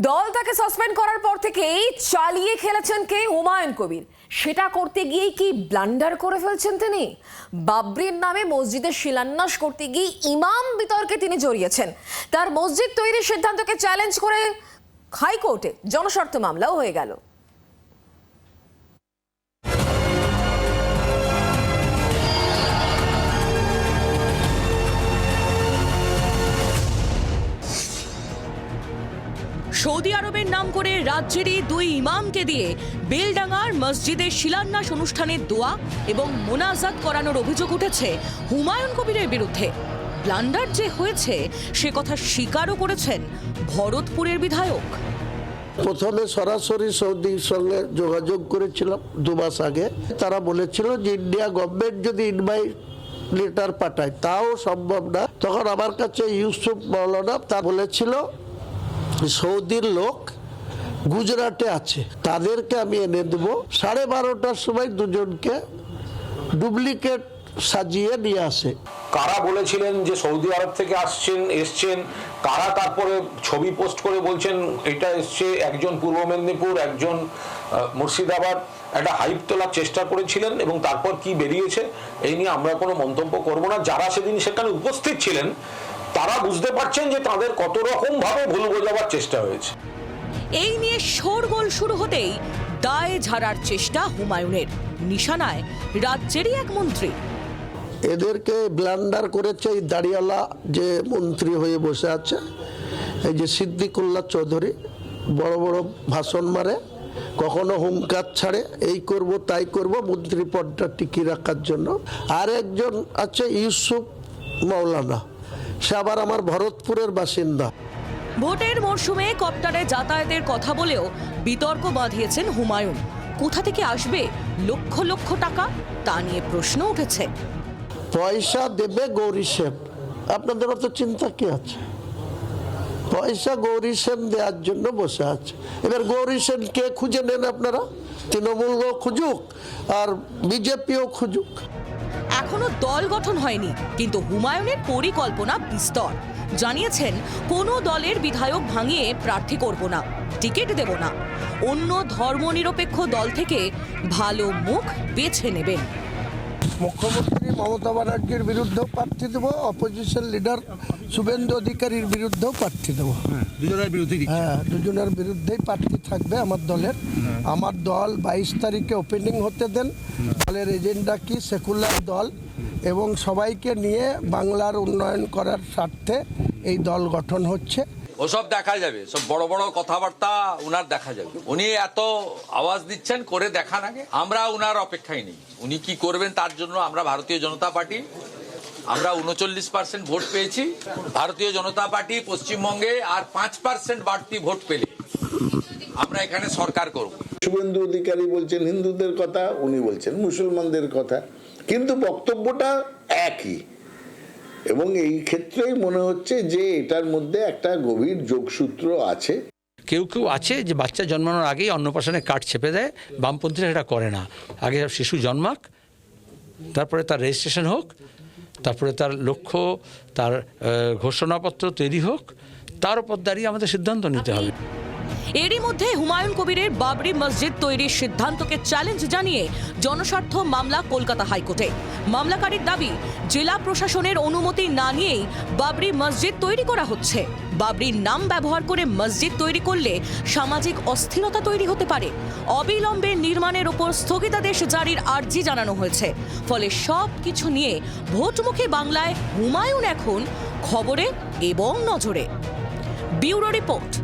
দল তাকে সাসপেন্ড করার পর থেকেই চালিয়ে খেলেছেন কে? হুমায়ুন কবির। সেটা করতে গিয়ে কি ব্লান্ডার করে ফেলছেন তিনি? বাবরির নামে মসজিদের শিলান্যাস করতে গিয়ে ইমাম বিতর্কে তিনি জড়িয়েছেন। তার মসজিদ তৈরির সিদ্ধান্তকে চ্যালেঞ্জ করে হাইকোর্টে জনস্বার্থ মামলাও হয়ে গেল। সৌদি আরবের নাম করে রাজ্যেরই দুই ইমামকে দিয়ে বেলডাঙ্গার মসজিদের শিলান্যাস অনুষ্ঠানের দোয়া এবং মোনাজাত করানোর অভিযোগ উঠেছে হুমায়ুন কবিরের বিরুদ্ধে। ব্লান্ডার যে হয়েছে, সে কথা স্বীকারও করেছেন ভরতপুরের বিধায়ক। প্রথমে সরাসরি সৌদির সঙ্গে যোগাযোগ করেছিলাম দু মাস আগে। তারা বলেছিল যে ইন্ডিয়া গভর্নমেন্ট যদি ইনভাইট লেটার পাঠায়, তাও সম্ভব না। তখন আমার কাছে ইউসুফ মৌলানা তা বলেছিল সৌদির লোক, গুজরাটে আছে। তাদেরকে আমি এনে দেবো। সাড়ে বারোটার সময় দুজনকে ডুপ্লিকেট সাজিয়ে নিয়ে আসে। কারা বলেছিলেন যে সৌদি আরব থেকে আসছেন, এসছেন? কারা তারপরে ছবি পোস্ট করে বলছেন, এটা এসছে একজন পূর্ব মেদিনীপুর, একজন মুর্শিদাবাদ একটা হাইপ তোলার চেষ্টা করেছিলেন এবং তারপর কি বেরিয়েছে? এই নিয়ে আমরা কোনো মন্তব্য করব না। যারা সেদিন সেখানে উপস্থিত ছিলেন তারা বুঝতে পারছেন যে তাদের কত রকম ভাবে ভুল বোঝাবার চেষ্টা হয়েছে। এই নিয়ে শোরগোল শুরু হতেই দায় ঝাড়ার চেষ্টা হুমায়ুনের। নিশানায় রাজ্যেরই এক মন্ত্রী। এদেরকে ব্ল্যান্ডার করেছে এই দাড়িওয়ালা যে মন্ত্রী হয়ে বসে আছে। এই যে সিদ্দিকুল্লাহ চৌধুরী বড় বড় ভাষণ মারে কখনো হুমকার ছাড়ে এই করব তাই করব মন্ত্রী পদটা টিকিয়ে রাখার জন্য। আর একজন আছে ইউসুফ মৌলানা সে আবার আমার ভরতপুরের বাসিন্দা। ভোটের মরশুমে কপ্টারে যাতায়াতের কথা বলেও বিতর্ক বাঁধিয়েছেন হুমায়ুন। কোথা থেকে আসবে লক্ষ লক্ষ টাকা? তা নিয়ে প্রশ্ন উঠেছে। পয়সা দেবে গৌরী সেন। আপনাদের অত চিন্তা কি আছে? পয়সা গৌরী সেন দেওয়ার জন্য বসে আছে। এবার গৌরী সেন কে খুঁজে নেন আপনারা? তৃণমূলও খুঁজুক আর বিজেপিও খুঁজুক। এখনও দল গঠন হয়নি, কিন্তু হুমায়ুনের পরিকল্পনা বিস্তর। জানিয়েছেন, কোনো দলের বিধায়ক ভাঙিয়ে প্রার্থী করব না, টিকিট দেব না। অন্য ধর্মনিরপেক্ষ দল থেকে ভালো মুখ বেছে নেবেন। মুখ্যমন্ত্রী মমতা ব্যানার্জির বিরুদ্ধেও প্রার্থী দেবো অপোজিশন লিডার শুভেন্দু অধিকারীর বিরুদ্ধেও প্রার্থী দেবো। দুজনের বিরুদ্ধে হ্যাঁ দুজনের বিরুদ্ধেই প্রার্থী থাকবে আমার দলের। আমার দল বাইশ তারিখে ওপেনিং হতে দেন। দলের এজেন্ডা কি? সেকুলার দল। এবং সবাইকে নিয়ে বাংলার উন্নয়ন করার স্বার্থে এই দল গঠন হচ্ছে। ওসব দেখা যাবে। সব বড় বড় কথাবার্তা উনার দেখা যাবে। উনি এত আওয়াজ দিচ্ছেন, করে দেখান আগে। আমরা উনার অপেক্ষায় নেই। উনি কি করবেন তার জন্য আমরা ভারতীয় জনতা পার্টি, আমরা উনচল্লিশ পার্সেন্ট ভোট পেয়েছি। ভারতীয় জনতা পার্টি পশ্চিমবঙ্গে আর পাঁচ পার্সেন্ট বাড়তি ভোট পেলে আমরা এখানে সরকার করব। শুভেন্দু অধিকারী বলছেন হিন্দুদের কথা, উনি বলছেন মুসলমানদের কথা। কিন্তু বক্তব্যটা একই। এবং এই ক্ষেত্রেই মনে হচ্ছে যে এটার মধ্যে একটা গভীর যোগসূত্র আছে। কেউ কেউ আছে যে বাচ্চা জন্মানোর আগেই অন্নপ্রাশনে কাঠ ছেপে দেয় বামপন্থীরা সেটা করে না। আগে শিশু জন্মাক তারপরে তার রেজিস্ট্রেশন হোক তারপরে তার লক্ষ্য তার ঘোষণাপত্র তৈরি হোক তার উপর দাঁড়িয়ে আমাদের সিদ্ধান্ত নিতে হবে। এরই মধ্যে হুমায়ুন কবিরের বাবরি মসজিদ তৈরির সিদ্ধান্তকে চ্যালেঞ্জ জানিয়ে জনস্বার্থ মামলা কলকাতা হাইকোর্টে। মামলাকারীর দাবি, জেলা প্রশাসনের অনুমতি না নিয়েই বাবরি মসজিদ তৈরি করা হচ্ছে। বাবরির নাম ব্যবহার করে মসজিদ তৈরি করলে সামাজিক অস্থিরতা তৈরি হতে পারে। অবিলম্বে নির্মাণের ওপর স্থগিতাদেশ জারির আর্জি জানানো হয়েছে। ফলে সব কিছু নিয়ে ভোটমুখী বাংলায় হুমায়ুন এখন খবরে এবং নজরে। Bureau report.